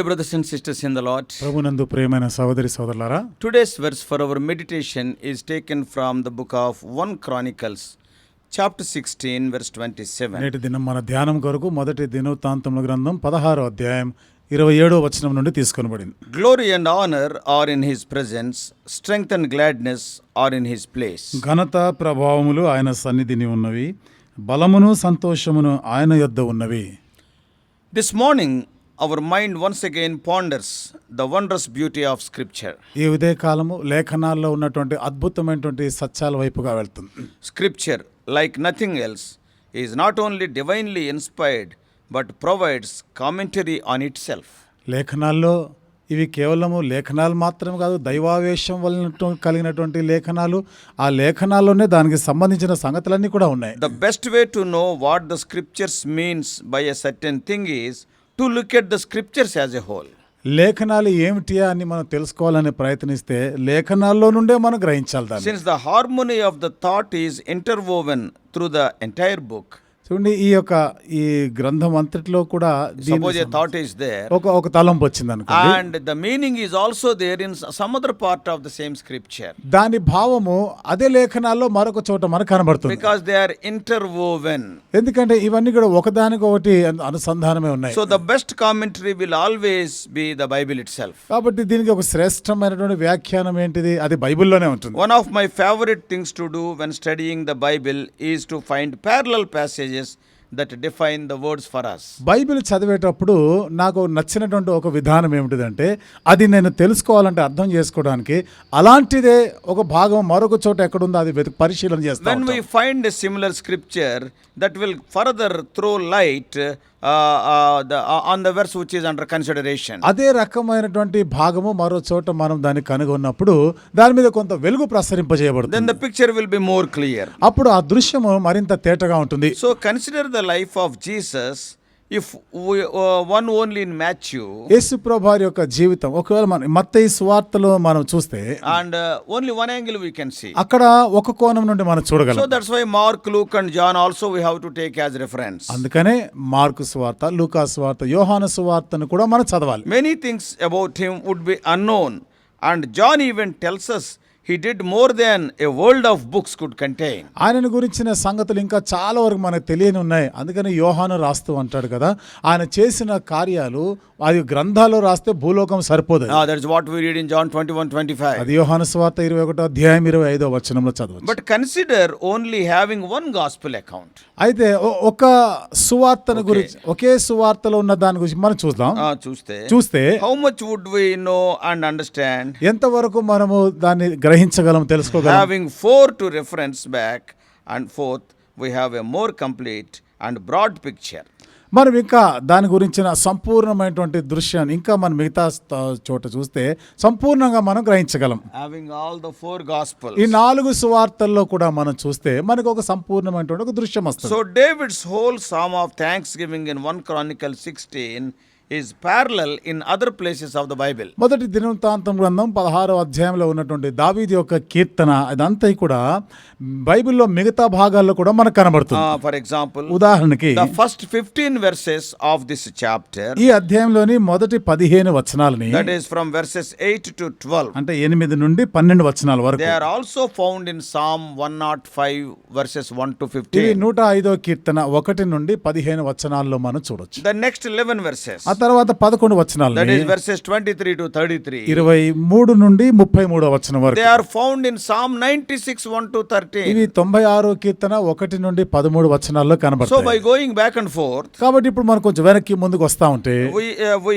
Dear brothers and sisters in the Lord ప్రభునందు ప్రేమైన సోదరి సోదరులారా today's verse for our meditation is taken from the book of one Chronicles chapter sixteen verse twenty seven నేటి దినం మన ధ్యానం కొరకు మొదటి దినవృత్తాంతముల గ్రంథం పదహారో అధ్యాయం ఇరవై ఏడో వచనం నుండి తీసుకొనబడింది. Glory and honour are in his presence strength and gladness are in his place ఘనత ప్రభావములు ఆయన సన్నిధిని ఉన్నవి బలమును సంతోషమును ఆయన యొద్ద ఉన్నవి. This morning our mind once again ponders the wonders beauty of scripture ఈ ఉదయ కాలము లేఖనాల్లో ఉన్నటువంటి అద్భుతమైనటువంటి సత్యాల వైపుగా వెళ్తుంది. Scripture like nothing else is not only divinely inspired but provides commentary on itself లేఖనాల్లో ఇవి కేవలము లేఖనాలు మాత్రం కాదు దైవావేశం వలన కలిగినటువంటి లేఖనాలు ఆ లేఖనాల్లోనే దానికి సంబంధించిన సంగతులన్నీ కూడా ఉన్నాయి. The best way to know what the scriptures means by a certain thing is to look at the scriptures as a whole లేఖనాలు ఏమిటి అని మనం తెలుసుకోవాలని ప్రయత్నిస్తే లేఖనాల్లో నుండే మనం గ్రహించాలి since the harmony of the thought is interwoven through the entire book చూడండి ఈ యొక్క ఈ గ్రంథం అంతటిలో కూడా థాట్ ఈస్ దేర్ ఒక ఒక తలంపు వచ్చింది and the meaning is also there in సముద్ర part of the same scripture దాని భావము అదే లేఖనాల్లో మరొక చోట మనకు కనబడుతుంది. బికాజ్ దే ఆర్ ఇంటర్ ఎందుకంటే ఇవన్నీ కూడా ఒకదానికి ఒకటి అనుసంధానమే ఉన్నాయి. So the best commentary will always be the Bible itself కాబట్టి దీనికి ఒక శ్రేష్టమైనటువంటి వ్యాఖ్యానం ఏంటిది? అది బైబిల్లోనే ఉంటుంది. One of my favourite things to do when studying the Bible is to find parallel passages passages that define the words for us. బైబిల్ చదివేటప్పుడు నాకు నచ్చినటువంటి ఒక విధానం ఏమిటిదంటే అది నేను తెలుసుకోవాలంటే అర్థం చేసుకోవడానికి అలాంటిదే ఒక భాగం మరొక చోట ఎక్కడుందో అది పరిశీలన చేస్తాను When we find a similar scripture that will further throw light on the verse which is under consideration అదే రకమైనటువంటి భాగము మరో చోట మనం దాన్ని కనుగొన్నప్పుడు దాని మీద కొంత వెలుగు ప్రసరింపజేయబడుతుంది. Then the picture will be more clear అప్పుడు ఆ దృశ్యము మరింత తేటగా ఉంటుంది. So consider the life of Jesus if one only in Matthew యేసు ప్రభార్ యొక్క జీవితం. ఒకవేళ మనం మత్త స్వార్థలో మనం చూస్తే and only one angle we can see అక్కడ ఒక కోణం నుండి మనం చూడగలం. So that's why Mark Luke and John also we have to take as reference అందుకనే మార్క్ స్వార్థ లూకా స్వార్థ యోహాన స్వార్థను కూడా మనం చదవాలి. Many things about him would be unknown and John even tells us he did more than a world of books could contain. ఆయనను గురించిన సంగతులు ఇంకా చాలా వరకు మనకు తెలియని ఉన్నాయి అందుకని యోహాను రాస్తూ అంటాడు కదా ఆయన చేసిన కార్యాలు అది గ్రంథాల్లో రాస్తే భూలోకం సరిపోదు that's what we read in John 21 25. అది యోహాను సువార్త ఇరవై ఒకటో అధ్యాయం ఇరవై ఐదో వచనంలో చదవచ్చు But consider only having one gospel account. అయితే ఒక సువార్తను గురించి ఒకే సువార్తలో ఉన్న దాని గురించి మనం చూద్దాం చూస్తే చూస్తే how much would we know and understand ఎంతవరకు మనము దాన్ని గ్రహించగలం తెలుసుకోగలం. Having four to reference back and forth we have a more complete and broad picture మనం ఇంకా దాని గురించిన సంపూర్ణమైనటువంటి దృశ్యాన్ని ఇంకా మనం మిగతా చోట చూస్తే సంపూర్ణంగా మనం గ్రహించగలం. Having all the four gospel ఈ నాలుగు సువార్తల్లో కూడా మనం చూస్తే మనకు ఒక సంపూర్ణమైనటువంటి ఒక దృశ్యం వస్తుంది. So David's whole psalm of thanksgiving in one Chronicle sixteen is parallel in other places of the bible. మొదటి దినవృత్తాంతం గ్రంథం పదహారో అధ్యాయంలో ఉన్నటువంటి దావీది యొక్క కీర్తన ఇదంతా కూడా బైబిల్లో మిగతా భాగాల్లో కూడా మనకు కనబడుతుంది. Uh, for example ఉదాహరణకి the first 15 verses of this chapter ఈ అధ్యాయంలోని మొదటి పదిహేను వచనాలని that is from verses 8 to 12 అంటే ఎనిమిది నుండి పన్నెండు వచనాల వరకు they are also found in psalm 105 verses 1 to ఇవి 15 నూట ఐదో కీర్తన ఒకటి నుండి పదిహేను వచనాల్లో మనం చూడొచ్చు. The next 11 verses. ఆ తర్వాత పదకొండు వచనాలు. దట్ ఇస్ వర్సెస్ 23 టు 33 23 నుండి 33 వచనం వరకు. They are found in psalm 96 1 to 13 ఇది 96 కీర్తన ఒకటి నుండి 13 వచనాల్లో కనబడుతుంది by going back and forth కాబట్టి ఇప్పుడు మనం కొంచెం వెనక్కి ముందుకు వస్తా ఉంటే we we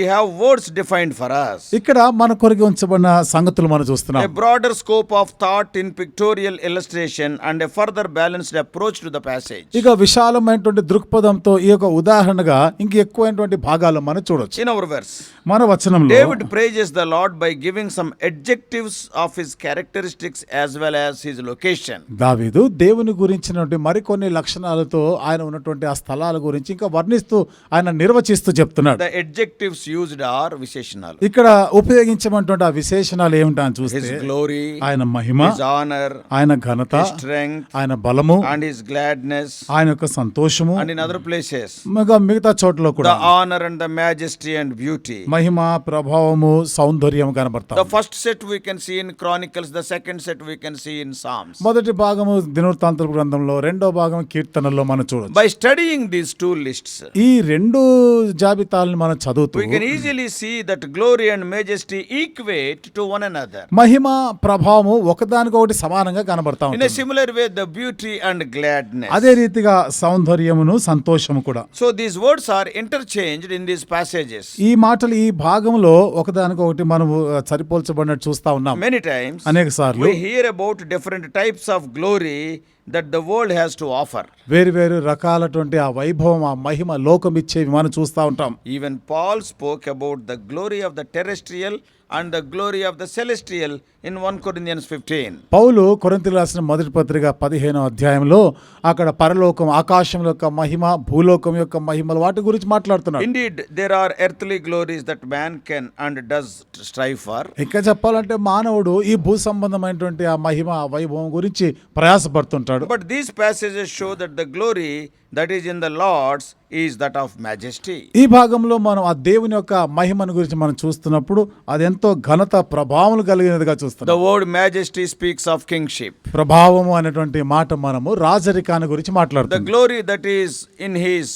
defined for us. ఇక్కడ మన కొరికి ఉంచబడిన సంగతులు మనం చూస్తున్నాం. Broader scope of thought in pictorial illustration and further balance approach to the passage ఇక విశాలమైనటువంటి దృక్పథంతో ఈ యొక్క ఉదాహరణగా ఇంక ఎక్కువైనటువంటి భాగాలు మనం చూడొచ్చు. మన వచనం David praises the Lord by giving some adjectives of his characteristics as well as his location దావీదు దేవుని గురించినటువంటి మరికొన్ని లక్షణాలతో ఆయన ఉన్నటువంటి ఆ స్థలాల గురించి ఇంకా వర్ణిస్తూ ఆయన నిర్వచిస్తూ చెప్తున్నాడు. ద అడ్జెక్టివ్స్ ఆర్ విశేషణాలు. ఇక్కడ ఉపయోగించమంటువంటి ఆ విశేషణాలు ఏమిటా అని చూస్తే ఆయన మహిమ ఆనర్ ఆయన ఘనత స్ట్రెంగ్ ఆయన బలము అండ్ హిస్ గ్లాడ్నెస్ ఆయన యొక్క సంతోషము అండ్ ఇన్ అదర్ మిగతా చోట్ల కూడా. Honour and the majesty and beauty మహిమ ప్రభావము సౌందర్యం కనబడతాం. The first set we can see in Chronicles the second set we can see in Psalms మొదటి భాగము దినవృత్తాంతర గ్రంథంలో రెండో భాగం కీర్తనల్లో మనం చూడొచ్చు. By studying this two lists ఈ రెండు జాబితాలను మనం చదువుతూ we can easily see that glory and majesty equate to one another మహిమ ప్రభావము ఒకదానికొకటి సమానంగా కనబడతాం ఉంటుంది. In similar way the beauty and gladness అదే రీతిగా సౌందర్యమును సంతోషము కూడా. So these words are interchanged in this passages. ఈ మాటలు ఈ భాగంలో ఒకదానికొకటి మనము ఆ, సరిపోల్చబడినట్టు చూస్తా ఉన్నాం Many times అనేక సార్లు we hear about different types of glory that the world has to offer. వేరు వేరు రకాలటువంటి ఆ వైభవం ఆ మహిమ లోకం ఇచ్చేవి మనం చూస్తూ ఉంటాం Even Paul spoke about the glory of the terrestrial and the glory of the celestial in 1 Corinthians 15. పౌలు కొరింథీయులకు రాసిన మొదటి పత్రిక పదిహేనో అధ్యాయంలో అక్కడ పరలోకం ఆకాశం యొక్క మహిమ భూలోకం యొక్క మహిమలు వాటి గురించి మాట్లాడుతున్నాడు Indeed, there are earthly glories that man can and does strive for. ఇంకా చెప్పాలంటే మానవుడు ఈ భూ సంబంధమైనటువంటి ఆ మహిమ వైభవం గురించి ప్రయాసపడుతుంటాడు చెప్తాడు but these passages show that the glory that is in the Lord's is that of majesty ఈ భాగంలో మనం ఆ దేవుని యొక్క మహిమను గురించి మనం చూస్తున్నప్పుడు అది ఎంతో ఘనత ప్రభావం కలిగినదిగా చూస్తాం the word majesty speaks of kingship ప్రభావం అనేటువంటి మాట మనము రాజరికాన్ని గురించి మాట్లాడుతాం the glory that is in his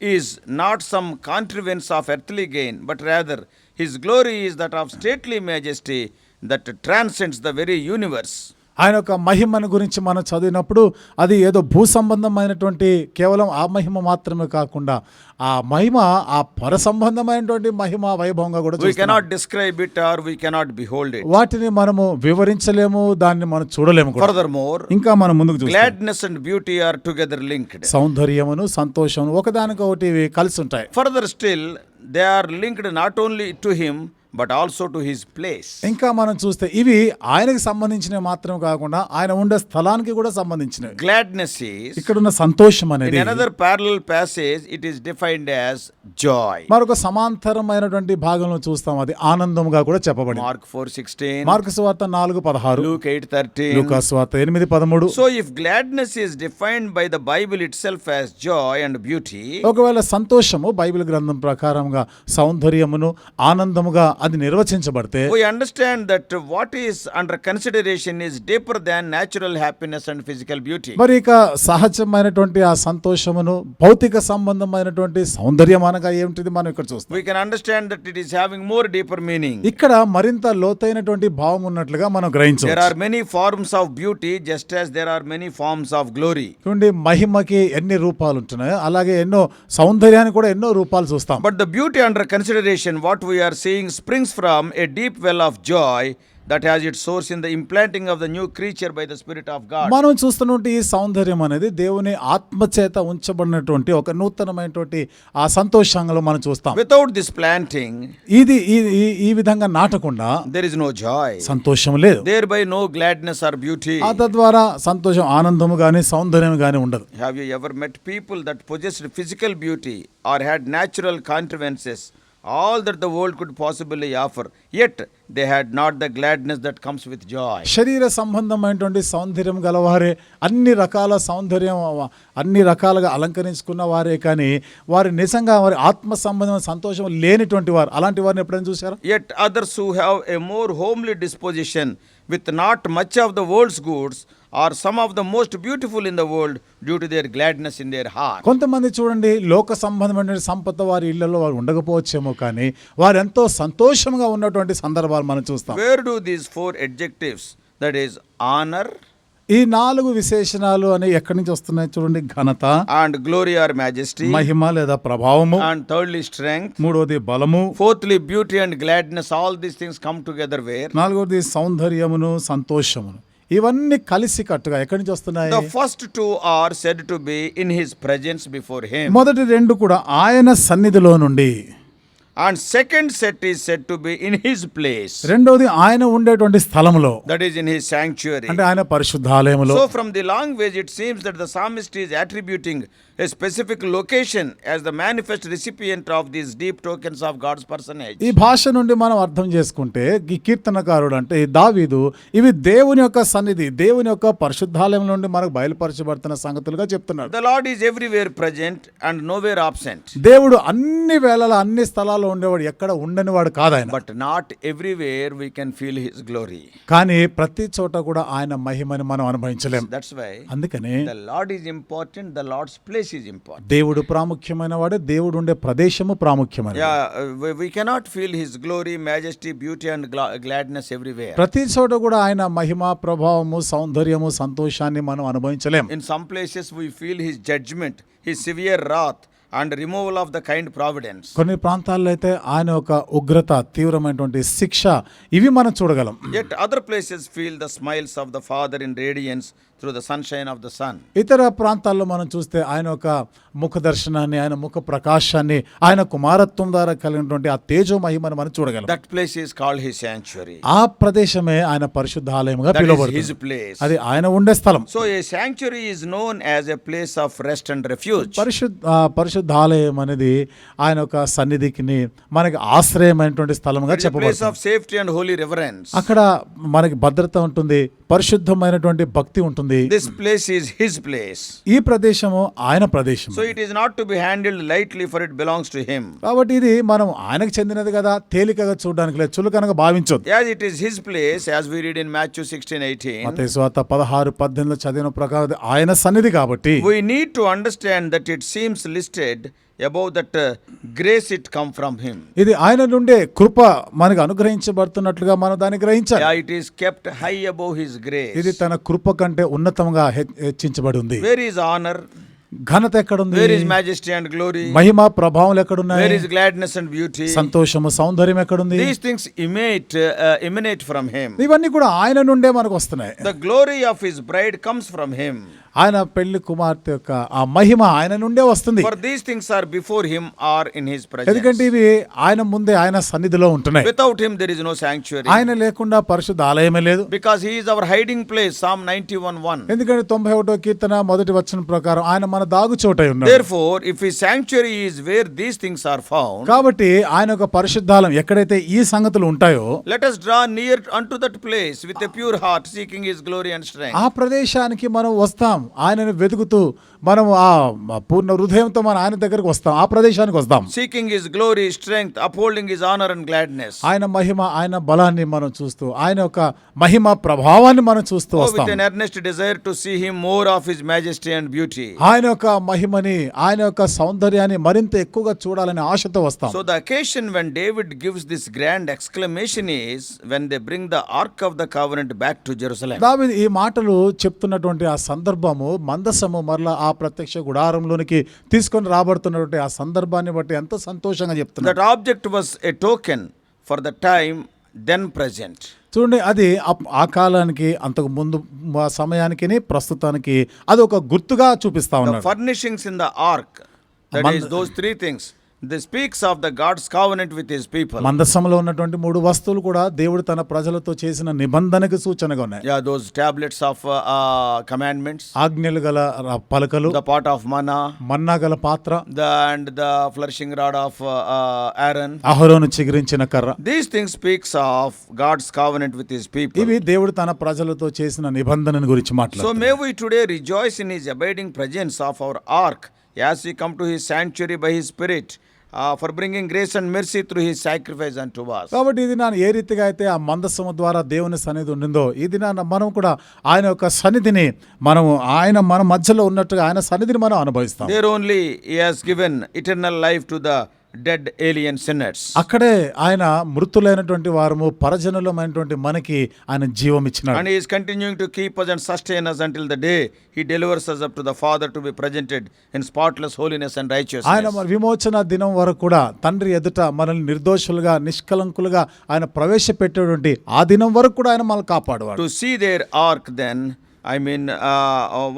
is not some contrivance of earthly gain but rather his glory is that of stately majesty that transcends the very universe ఆయన యొక్క మహిమను గురించి మనం చదివినప్పుడు అది ఏదో భూ సంబంధమైనటువంటి కేవలం ఆ మహిమ మాత్రమే కాకుండా ఆ మహిమ ఆ పర సంబంధమైనటువంటి మహిమ వైభవంగా కూడా చూస్తున్నాం. cannot describe it or we cannot behold it. వాటిని మనము వివరించలేము దాన్ని మనం చూడలేము కూడా Furthermore, ఇంకా మనం ముందుకు చూస్తాం gladness and beauty are together linked. సౌందర్యమును సంతోషం ఒకదానికొకటి కలిసి ఉంటాయి Further still, they are linked not only to him but also to his place. ఇంకా మనం చూస్తే ఇవి ఆయనకి సంబంధించినవి మాత్రమే కాకుండా ఆయన ఉండే స్థలానికి కూడా సంబంధించినవి Gladness is, ఇక్కడ ఉన్న సంతోషం అనేది another parallel passage, it is defined as joy. మరొక సమాంతరమైనటువంటి భాగంలో చూస్తాం అది ఆనందముగా కూడా చెప్పబడింది Mark 4:16, మార్కు సువార్త నాలుగు పదహారు Luke 8:13. లూకా సువార్త ఎనిమిది పదమూడు So if gladness is defined by the Bible itself as joy and beauty, ఒకవేళ సంతోషము బైబిల్ గ్రంథం ప్రకారంగా సౌందర్యమును ఆనందముగా అది నిర్వచించబడితే we understand that what is under consideration is deeper than natural happiness and physical beauty మరి ఇక సహజమైనటువంటి ఆ సంతోషమును భౌతిక సంబంధమైనటువంటి సౌందర్యం అనగా ఏమిటిది మనం ఇక్కడ చూస్తాం. We can understand that it is having more deeper meaning ఇక్కడ మరింత లోతైనటువంటి భావం ఉన్నట్లుగా మనం గ్రహించాం there are many forms of beauty just as there are many forms of glory చూడండి మహిమకి ఎన్ని రూపాలు ఉంటున్నాయో అలాగే ఎన్నో సౌందర్యానికి కూడా ఎన్నో రూపాలు చూస్తాం. But the beauty under consideration what we're seeing springs from a deep well of joy that has its source in the implanting of the new creature by the Spirit of God. మనం చూస్తున్నటువంటి ఈ సౌందర్యం అనేది దేవుని ఆత్మచేత ఉంచబడినటువంటి ఒక నూతనమైనటువంటి ఆ సంతోషంలో మనం చూస్తాం Without this planting, ఇది ఈ- విధంగా నాటకుండా there is no joy. సంతోషం లేదు Thereby, no gladness or beauty. ఆ తద్వారా సంతోషం ఆనందము కానీ సౌందర్యం కానీ ఉండదు Have you ever met people that possessed physical beauty or had natural contrivances, all that the world could possibly offer, yet they had not the gladness that comes with joy? శరీర సంబంధమైనటువంటి సౌందర్యం గలవారే అన్ని రకాల సౌందర్యం అన్ని రకాలుగా అలంకరించుకున్న వారే కానీ వారు నిజంగా వారి ఆత్మ సంబంధమైన సంతోషం లేనిటువంటి వారు అలాంటి వారిని ఎప్పుడైనా చూసారా Yet others who have a more homely disposition with not much of the world's goods are some of the most beautiful in the world due to their gladness in their heart కొంతమంది చూడండి లోక సంబంధమైన సంపద వారి ఇళ్ళలో వారు ఉండకపోవచ్చేమో కానీ వారు ఎంతో సంతోషంగా ఉన్నటువంటి సందర్భాలు మనం చూస్తాం. Where do these four adjectives that is honour ఈ నాలుగు విశేషణాలు అనే ఎక్కడి నుంచి వస్తున్నాయి చూడండి ఘనత అండ్ గ్లోరీ ఆర్ మ్యాజెస్టీ మహిమ లేదా ప్రభావము అండ్ థర్డ్లీ స్ట్రెంగ్త్ మూడోది బలము fourthly beauty and gladness all these things come together where నాలుగోది సౌందర్యమును సంతోషమును. ఇవన్నీ కలిసి కట్టుగా ఎక్కడి నుంచి వస్తున్నాయి? First two are said to be in his presence before him మొదటి రెండు కూడా ఆయన సన్నిధిలో నుండి. And second set is said to be in his place. రెండవది ఆయన ఉండేటువంటి స్థలములో That is in his sanctuary. అంటే ఆయన పరిశుద్ధాలయములో So from the language it seems that the psalmist is attributing a specific location as the manifest recipient of these deep tokens of God's personage. ఈ భాష నుండి మనం అర్థం చేసుకుంటే ఈ కీర్తనకారుడు అంటే ఈ దావీదు ఇవి దేవుని యొక్క సన్నిధి దేవుని యొక్క పరిశుద్ధాలయం నుండి మనకు బయలుపరచబడుతున్న సంగతులుగా చెప్తున్నాడు The Lord is everywhere present and nowhere absent. దేవుడు అన్ని వేళల అన్ని స్థలాల్లో లోకంలో ఉండేవాడు ఎక్కడ ఉండని వాడు కాదు but not everywhere we can feel his glory కానీ ప్రతి చోట కూడా ఆయన మహిమని మనం అనుభవించలేం. దట్స్ వై అందుకని the Lord is important the Lord's place is important దేవుడు ప్రాముఖ్యమైన వాడు దేవుడు ఉండే ప్రదేశము ప్రాముఖ్యమైన we cannot feel his glory majesty beauty and gladness everywhere ప్రతి చోట కూడా ఆయన మహిమ ప్రభావము సౌందర్యము సంతోషాన్ని మనం అనుభవించలేం. In some places we feel his judgement his severe wrath and removal of the kind providence కొన్ని ప్రాంతాల్లో అయితే ఆయన ఒక ఉగ్రత తీవ్రమైనటువంటి శిక్ష ఇవి మనం చూడగలం. At other places feel the smiles of the father in radiance through the sunshine of the sun. ఇతర ప్రాంతాల్లో మనం చూస్తే ఆయన ఒక ముఖ దర్శనాన్ని ఆయన ముఖ ప్రకాశాన్ని ఆయన కుమారత్వం ద్వారా కలిగినటువంటి ఆ తేజో మహిమను మనం చూడగలం That place is called His sanctuary. ఆ ప్రదేశమే ఆయన పరిశుద్ధ His పిలువబడుతుంది place. అది ఆయన ఉండే స్థలం So a sanctuary is known as a place of rest and refuge. పరిశుద్ధ పరిశుద్ధ ఆలయం అనేది ఆయన ఒక సన్నిధికి మనకి ఆశ్రయమైనటువంటి place చెప్పబడుతుంది of safety and holy reverence. అక్కడ మనకి భద్రత ఉంటుంది పరిశుద్ధమైనటువంటి భక్తి ఉంటుంది ఉంది this place is his place ఈ ప్రదేశము ఆయన ప్రదేశం so it is not to be handle lightly for it belongs to him కాబట్టి ఇది మనం ఆయనకు చెందినది కదా తేలికగా చూడడానికి లేదు చులకనగా భావించొద్దు. As it is his place as we read in match sixteen eighteen అంటే స్వాత పదహారు పద్దెనిమిది చదివిన ప్రకారం ఆయన సన్నిధి కాబట్టి we need to understand that it seems listed above that grace it come from him ఇది ఆయన నుండే కృప మనకు అనుగ్రహించబడుతున్నట్లుగా మనం దాన్ని గ్రహించాలి. It is kept high above his ఇది తన కృప కంటే ఉన్నతంగా ఉంది. వేర్ ఈస్ ఘనత ఎక్కడ ఉంది where is majesty and glory మహిమ ప్రభావం ఎక్కడ ఉన్నాయి where is gladness and beauty సంతోషము సౌందర్యం ఎక్కడ ఉంది these things emit emanate from him ఇవన్నీ కూడా ఆయన నుండే మనకు వస్తున్నాయి. The glory of his bride comes from him ఆయన పెళ్ళి కుమార్తె యొక్క ఆ మహిమ ఆయన నుండే వస్తుంది. Things are before him are in his presence ఎందుకంటే ఇవి ఆయన ముందే ఆయన సన్నిధిలో ఉంటున్నాయి. Without him there is no sanctuary ఆయన లేకుండా పరిశుద్ధ ఆలయమే లేదు. Because he is our hiding place psalm 91 ఎందుకంటే తొంభై ఒకటో కీర్తన మొదటి వచనం ప్రకారం ఆయన మన దాగు చోట ఉన్నాడు. If he sanctuary where these things are found కాబట్టి ఆయన యొక్క పరిశుద్ధాలయం ఎక్కడైతే ఈ సంగతులు ఉంటాయో let us draw near unto that place with pure heart seeking his glory and strength ఆ ప్రదేశానికి మనం వస్తాం. వస్తాం. ఆయనను వెతుకుతూ మనం ఆ పూర్ణ హృదయంతో మనం ఆయన దగ్గరకు వస్తాం. ఆ ప్రదేశానికి వస్తాం. Seeking is glory strength upholding is honour and gladness ఆయన మహిమ ఆయన బలాన్ని మనం చూస్తూ ఆయన యొక్క మహిమ ప్రభావాన్ని మనం చూస్తూ వస్తాం. Earnest desire to see him more of his majesty and beauty ఆయన యొక్క మహిమని ఆయన యొక్క సౌందర్యాన్ని మరింత ఎక్కువగా చూడాలనే ఆశతో వస్తాం. So the occasion when David gives this grand exclamation is when they bring the ark of the covenant back to Jerusalem David ఈ మాటలు చెప్తున్నటువంటి ఆ సందర్భ సందర్భము మందసము మరలా ఆ ప్రత్యక్ష గుడారంలోనికి తీసుకొని రాబడుతున్నటువంటి ఆ సందర్భాన్ని బట్టి ఎంత సంతోషంగా చెప్తున్నారు object was a token for the time then present. చూడండి అది ఆ కాలానికి అంతకు ముందు సమయానికి ప్రస్తుతానికి అది ఒక గుర్తుగా చూపిస్తా ఉన్నారు the ark, that is, Mand- those three the speaks of the God's covenant with his people మందస్సంలో ఉన్నటువంటి మూడు వస్తువులు కూడా దేవుడు తన ప్రజలతో చేసిన నిబంధనకు సూచనగా ఉన్నాయి. Yeah those tablets of commandments ఆజ్ఞలు గల పలకలు. ద పార్ట్ ఆఫ్ మన్నా మన్నా గల పాత్ర. The and the flourishing rod of Aaron అహరోను చిగురించిన కర్ర. These things speaks of God's covenant with his people ఇవి దేవుడు తన ప్రజలతో చేసిన నిబంధన గురించి మాట్లాడు so may we today rejoice in his abiding presence of our ark as you come to his sanctuary by his spirit for bringing grace and mercy through he sacrifice and to was కాబట్టి ఇది నా ఏ రీతిగా అయితే ఆ మందస్సము ద్వారా దేవుని సన్నిధి ఉండిందో ఇది నా మనం కూడా ఆయన యొక్క సన్నిధిని మనము ఆయన మన మధ్యలో ఉన్నట్టుగా ఆయన సన్నిధిని మనం అనుభవిస్తాం. There only he has given eternal life to the dead alien sinners అక్కడే ఆయన మృతులైనటువంటి వారము పరజనులమైనటువంటి మనకి ఆయన జీవం ఇచ్చినాడు. And is continuing to keep us and sustain us until the day he delivers up to the father to be presented in spotless holiness and righteous ఆయన విమోచన దినం వరకు కూడా తండ్రి ఎదుట మనల్ని నిర్దోషులుగా నిష్కలంకులుగా ఆయన ప్రవేశపెట్టేటువంటి ఆ దినం వరకు కూడా ఆయన మనల్ని కాపాడు to see their ark then I mean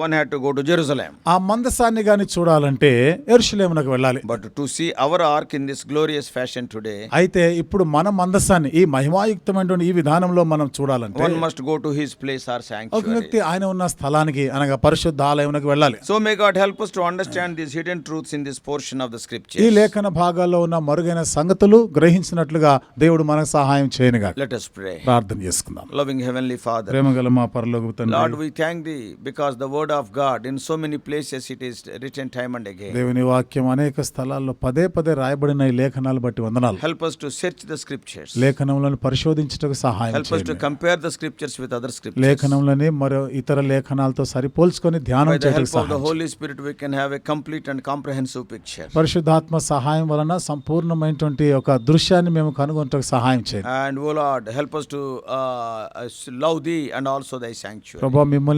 one had to go to Jerusalem ఆ మందసాన్ని గాని చూడాలంటే ఎరుసలేమునకు వెళ్ళాలి. But to see our ark in this glorious fashion today అయితే ఇప్పుడు మన మందసాన్ని ఈ మహిమాయుక్తమైనటువంటి ఈ విధానంలో మనం చూడాలంటే one must go to his place or sanctuary ఒక వ్యక్తి ఆయన ఉన్న స్థలానికి అనగా పరిశుద్ధ ఆలయమునకు వెళ్ళాలి. So may God help us to understand this hidden truths in this portion of the scripture ఈ లేఖన భాగాల్లో ఉన్న మరుగైన సంగతులు గ్రహించినట్లుగా దేవుడు మనకు సహాయం చేయనుగా లెట్ us ప్రార్థన చేసుకుందాం. లవింగ్ హెవెన్లీ ఫాదర్ ప్రేమగల మా పరలోక తండ్రి Lord we thank thee because the word of God in so many places it is written time and again. దేవుని వాక్యం అనేక స్థలాల్లో పదే పదే రాయబడిన ఈ లేఖనాలు బట్టి వందనాలు Help us to search the scriptures. లేఖనములను పరిశోధించటకు సహాయం Help us to చేయండి compare the scriptures with other scriptures. లేఖనములని మరో ఇతర లేఖనాలతో సరిపోల్చుకొని ధ్యానం By the చేయటకు help of the సహాయం Holy Spirit, we can have a complete and comprehensive picture. పరిశుద్ధాత్మ సహాయం వలన సంపూర్ణమైనటువంటి ఒక దృశ్యాన్ని మేము కనుగొనటకు సహాయం చేయండి And, O Lord, help us to uh, love thee and also thy sanctuary. ప్రభా మిమ్మల్ని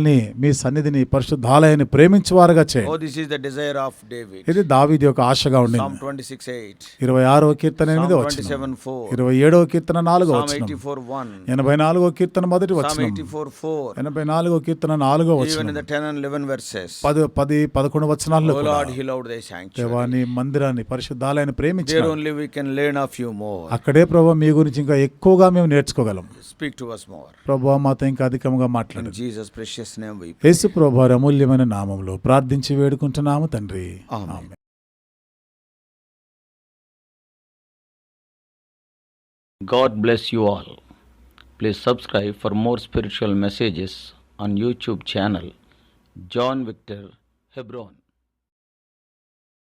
మీ సన్నిధిని పరిశుద్ధాలయాన్ని ప్రేమించువారుగా Oh, చేయండి this is the desire of David. ఇది దావీది ఒక ఆశగా Psalm ఉండింది 26 8. ఇరవై ఆరో కీర్తన ఎనిమిదో వచ్చిన 27 4. ఇరవై ఏడవ కీర్తన నాలుగో వచ్చిన 84 1. ఎనభై నాలుగో కీర్తన మొదటి వచ్చిన 84 4. ఎనభై నాలుగో కీర్తన నాలుగో వచ్చిన in the 10 and 11 verses. పది పది పదకొండు వచనాల్లో O కూడా Lord, he loved thy sanctuary. దేవాని మందిరాన్ని పరిశుద్ధాలయాన్ని ప్రేమించారు can learn of you more. అక్కడే ప్రభా మీ గురించి ఇంకా ఎక్కువగా మేము నేర్చుకోగలం Speak to us more. ప్రభా మాతో ఇంకా అధికంగా మాట్లాడండి Jesus' ప్రెషియస్ నేమ్ యేసు అమూల్యమైన నామంలో ప్రార్థించి వేడుకుంటున్నాము తండ్రి. ఆమె God bless you all. Please subscribe for more spiritual messages on YouTube channel John Victor Hebron.